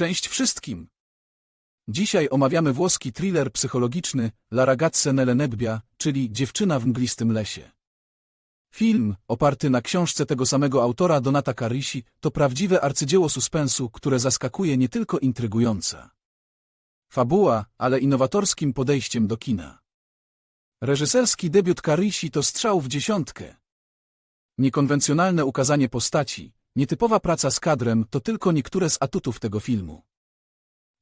Część wszystkim. Dzisiaj omawiamy włoski thriller psychologiczny La ragazza nelle nebbia, czyli Dziewczyna w mglistym lesie. Film, oparty na książce tego samego autora Donata Carisi, to prawdziwe arcydzieło suspensu, które zaskakuje nie tylko intrygująca fabuła, ale innowatorskim podejściem do kina. Reżyserski debiut Carisi to strzał w dziesiątkę. Niekonwencjonalne ukazanie postaci, nietypowa praca z kadrem to tylko niektóre z atutów tego filmu.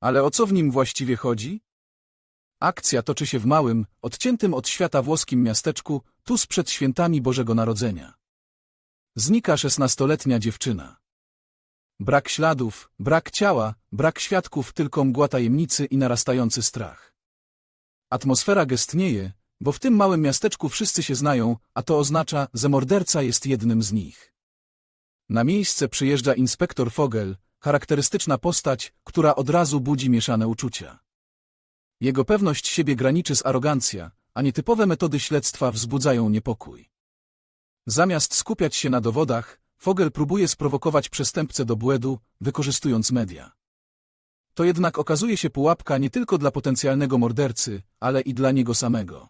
Ale o co w nim właściwie chodzi? Akcja toczy się w małym, odciętym od świata włoskim miasteczku, tuż przed świętami Bożego Narodzenia. Znika szesnastoletnia dziewczyna. Brak śladów, brak ciała, brak świadków, tylko mgła tajemnicy i narastający strach. Atmosfera gestnieje, bo w tym małym miasteczku wszyscy się znają, a to oznacza, że morderca jest jednym z nich. Na miejsce przyjeżdża inspektor Fogel, charakterystyczna postać, która od razu budzi mieszane uczucia. Jego pewność siebie graniczy z arogancja, a nietypowe metody śledztwa wzbudzają niepokój. Zamiast skupiać się na dowodach, Fogel próbuje sprowokować przestępcę do błędu, wykorzystując media. To jednak okazuje się pułapka nie tylko dla potencjalnego mordercy, ale i dla niego samego.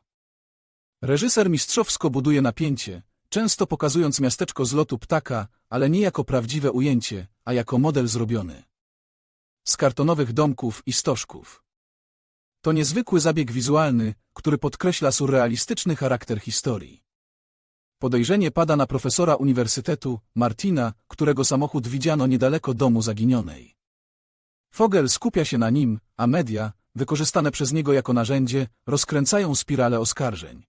Reżyser mistrzowsko buduje napięcie, często pokazując miasteczko z lotu ptaka, ale nie jako prawdziwe ujęcie, a jako model zrobiony. Z kartonowych domków i stożków. To niezwykły zabieg wizualny, który podkreśla surrealistyczny charakter historii. Podejrzenie pada na profesora uniwersytetu, Martina, którego samochód widziano niedaleko domu zaginionej. Fogel skupia się na nim, a media, wykorzystane przez niego jako narzędzie, rozkręcają spiralę oskarżeń.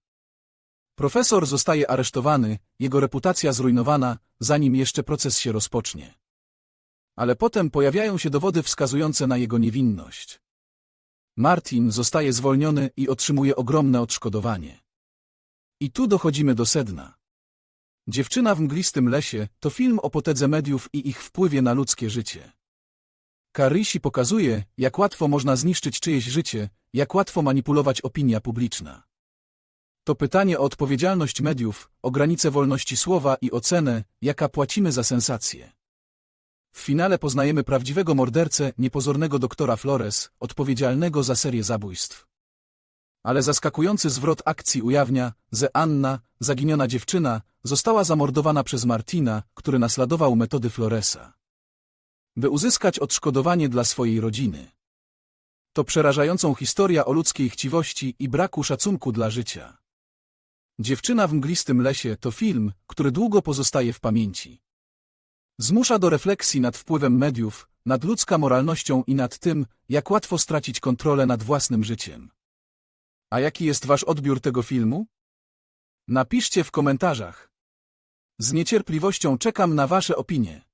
Profesor zostaje aresztowany, jego reputacja zrujnowana, zanim jeszcze proces się rozpocznie. Ale potem pojawiają się dowody wskazujące na jego niewinność. Martin zostaje zwolniony i otrzymuje ogromne odszkodowanie. I tu dochodzimy do sedna. Dziewczyna w mglistym lesie to film o potędze mediów i ich wpływie na ludzkie życie. Carisi pokazuje, jak łatwo można zniszczyć czyjeś życie, jak łatwo manipulować opinia publiczna. To pytanie o odpowiedzialność mediów, o granice wolności słowa i o cenę, jaka płacimy za sensację. W finale poznajemy prawdziwego mordercę, niepozornego doktora Flores, odpowiedzialnego za serię zabójstw. Ale zaskakujący zwrot akcji ujawnia, że Anna, zaginiona dziewczyna, została zamordowana przez Martina, który naśladował metody Floresa. By uzyskać odszkodowanie dla swojej rodziny. To przerażającą historia o ludzkiej chciwości i braku szacunku dla życia. Dziewczyna w mglistym lesie to film, który długo pozostaje w pamięci. Zmusza do refleksji nad wpływem mediów, nad ludzką moralnością i nad tym, jak łatwo stracić kontrolę nad własnym życiem. A jaki jest wasz odbiór tego filmu? Napiszcie w komentarzach. Z niecierpliwością czekam na wasze opinie.